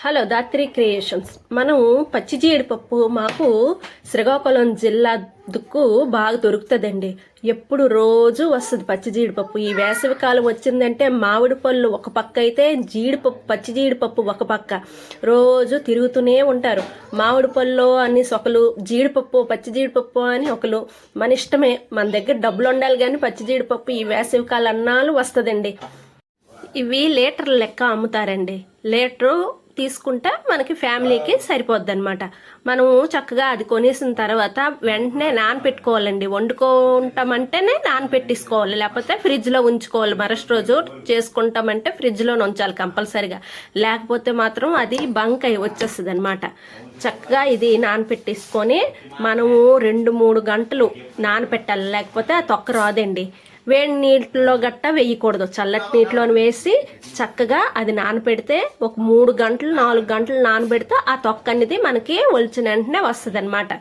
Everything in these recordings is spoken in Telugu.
Hello Dhatri creations. మనం పచ్చి జీడిపప్పు మాకు శ్రీకాకుళం జిల్లా దుక్కు బాగా దొరుకుతుందండి. ఎప్పుడు రోజు వస్తుంది పచ్చి జీడిపప్పు. ఈ వేసవి కాలం వచ్చిందంటే మామిడి పళ్ళు ఒక పక్క అయితే జీడిపప్పు పచ్చి జీడిపప్పు ఒక పక్క. రోజు తిరుగుతూనే ఉంటారు. మామిడి పళ్ళు అని ఒకరు జీడిపప్పు పచ్చి జీడిపప్పు అని ఒకరు మన ఇష్టమే. మన దగ్గర డబ్బులు ఉండాలి కానీ పచ్చి జీడిపప్పు ఈ వేసవి కాలం అన్నాలు వస్తుందండి. ఇవి లీటర్ లెక్క అమ్ముతారండి. లీటరు తీసుకుంటే మనకి ఫ్యామిలీకి సరిపోద్ది అనమాట మనం చక్కగా అది కొనేసిన తర్వాత వెంటనే నానపెట్టుకోవాలండి. వండుకుంటామంటేనే నానపెట్టేసుకోవాలి. లేకపోతే ఫ్రిడ్జ్లో ఉంచుకోవాలి. మరస్ట్ రోజు చేసుకుంటామంటే ఫ్రిడ్జ్లో ఉంచాలి కంపల్సరిగా. లేకపోతే మాత్రం అది బంక్ అయి వచ్చేస్తుంది అనమాట చక్కగా ఇది నానపెట్టేసుకొని మనము రెండు మూడు గంటలు నానపెట్టాలి. లేకపోతే ఆ తొక్క రాదండి. వేడి నీటిలో గట్ట వేయకూడదు. చల్లటి నీటిలోని వేసి చక్కగా అది నానబెడితే ఒక మూడు గంటలు నాలుగు గంటలు నానబెడితే ఆ తొక్క అనేది మనకి ఒలిచిన వెంటనే వస్తుంది అనమాట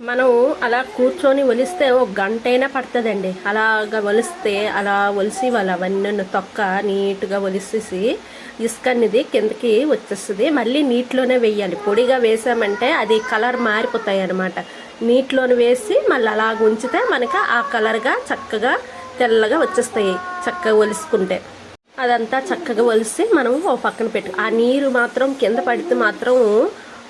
మనం అలా కూర్చొని ఒలిస్తే ఒక గంట అయినా పడుతుందండి. అలాగా ఒలిస్తే అలా ఒలిసి వాళ్ళు అవన్నీ తొక్క నీట్గా ఒలిసేసి ఇసుక అనేది కిందకి వచ్చేస్తుంది. మళ్ళీ నీటిలోనే వేయాలి. పొడిగా వేసామంటే అది కలర్ మారిపోతాయి అన్నమాట నీటిలోనే వేసి మళ్ళీ అలాగ ఉంచితే మనకి ఆ కలర్గా చక్కగా తెల్లగా వచ్చేస్తాయి చక్కగా ఒలుసుకుంటే. అదంతా చక్కగా ఒలిసి మనం ఓ పక్కన పెట్టు ఆ నీరు మాత్రం కింద పడితే మాత్రం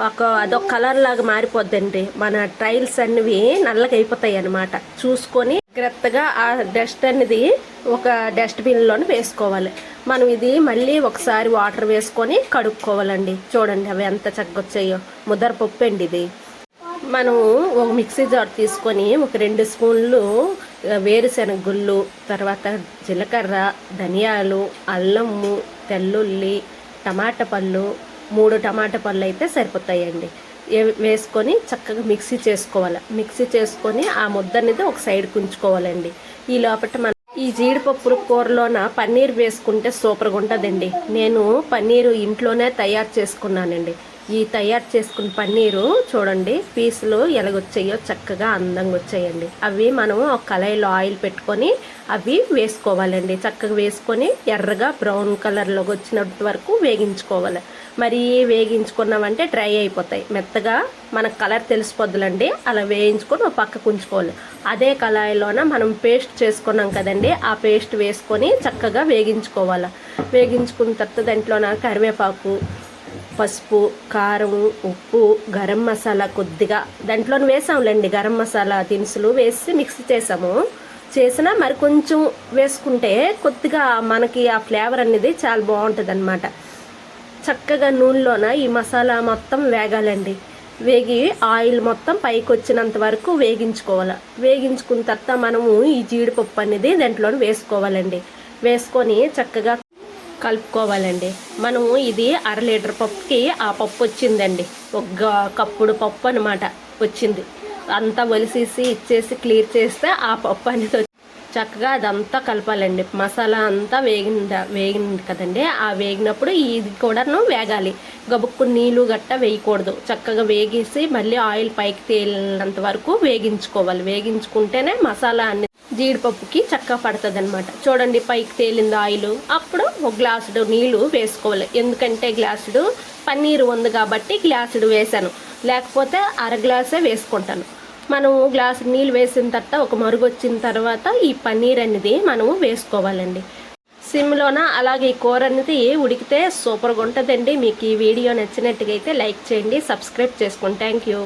ఒక అదొక కలర్ లాగా మారిపోద్దండి. మన ట్రైల్స్ అన్నవి నల్లగా అయిపోతాయి అనమాట చూసుకొని జాగ్రత్తగా ఆ డస్ట్ అనేది ఒక డస్ట్బిన్లోనే వేసుకోవాలి. మనం ఇది మళ్ళీ ఒకసారి వాటర్ వేసుకొని కడుక్కోవాలండి. చూడండి అవి ఎంత చక్కగా వచ్చాయో. ముద్దర పప్పు అండి ఇది. మనం ఒక మిక్సీ జార్ తీసుకొని ఒక రెండు స్పూన్లు వేరుశెనగ గుళ్ళు తర్వాత జీలకర్ర ధనియాలు అల్లము తెల్లుల్లి టమాటా పళ్ళు మూడు టమాటా పళ్ళు అయితే సరిపోతాయండి. వేసుకొని చక్కగా మిక్సీ చేసుకోవాలి. మిక్సీ చేసుకొని ఆ ముద్ద అనేది ఒక సైడ్ కుంచుకోవాలండి. ఈ లోపల మనం ఈ జీడిపప్పు కూరలోన పన్నీర్ వేసుకుంటే సూపర్గా ఉంటుందండి. నేను పన్నీరు ఇంట్లోనే తయారు చేసుకున్నానండి. ఈ తయారు చేసుకున్న పన్నీరు చూడండి పీసులు ఎలాగొచ్చాయో చక్కగా అందంగా వచ్చాయండి. అవి మనం ఒక కళాయిలో ఆయిల్ పెట్టుకొని అవి వేసుకోవాలండి. చక్కగా వేసుకొని ఎర్రగా బ్రౌన్ కలర్లోకి వచ్చినంత వరకు వేగించుకోవాలి. మరి వేగించుకున్నామంటే డ్రై అయిపోతాయి. మెత్తగా మనకు కలర్ తెలిసిపోద్దులండి. అలా వేయించుకొని ఒక పక్కకు ఉంచుకోవాలి అదే కళాయిలోన మనం పేస్ట్ చేసుకున్నాం కదండి ఆ పేస్ట్ వేసుకొని చక్కగా వేగించుకోవాలి. వేగించుకున్న తర్వాత దాంట్లోన కరివేపాకు పసుపు కారం ఉప్పు గరం మసాలా కొద్దిగా దాంట్లో వేసాములేండి గరం మసాలా దినుసులు వేసి మిక్స్ చేసాము. చేసినా మరి కొంచెం వేసుకుంటే కొద్దిగా మనకి ఆ ఫ్లేవర్ అనేది చాలా బాగుంటుంది అనమాట చక్కగా నూనెలోన ఈ మసాలా మొత్తం వేగాలండి. వేగి ఆయిల్ మొత్తం పైకి వచ్చినంత వరకు వేగించుకోవాలి. వేగించుకున్న తర్వాత మనము ఈ జీడిపప్పు అనేది దాంట్లో వేసుకోవాలండి. వేసుకొని చక్కగా కలుపుకోవాలండి. మనము ఇది అర లీటర్ పప్పుకి ఆ పప్పు వచ్చిందండి. ఒక కప్పుడు పప్పు అనమాట వచ్చింది. అంతా ఒలిసేసి ఇచ్చేసి క్లియర్ చేస్తే ఆ పప్పు అనేది చక్కగా అదంతా కలపాలండి. మసాలా అంతా వేగింద వేగింది కదండి. ఆ వేగినప్పుడు ఇది కూడాను వేగాలి. గబుక్కు నీళ్ళు గట్ట వేయకూడదు. చక్కగా వేగేసి మళ్ళీ ఆయిల్ పైకి తేలినంత వరకు వేగించుకోవాలి. వేగించుకుంటేనే మసాలా అన్ని జీడిపప్పుకి చక్కగా పడుతుంది అనమాట చూడండి పైకి తేలింది ఆయిల్. అప్పుడు ఒక గ్లాసుడు నీళ్ళు వేసుకోవాలి. ఎందుకంటే గ్లాసుడు పన్నీరు ఉంది కాబట్టి గ్లాసుడు వేసాను లేకపోతే అర గ్లాసే వేసుకుంటాను. మనము గ్లాసు నీళ్ళు వేసిన తర్వాత ఒక మరుగు వచ్చిన తర్వాత ఈ పన్నీర్ అనేది మనము వేసుకోవాలండి. సిమ్లోన? అలాగే ఈ కూర అనేది ఉడికితే సూపర్గా ఉంటుందండి. మీకు ఈ వీడియో నచ్చినట్టుగా అయితే లైక్ చేయండి సబ్స్క్రైబ్ చేసుకోండి థ్యాంక్ యూ.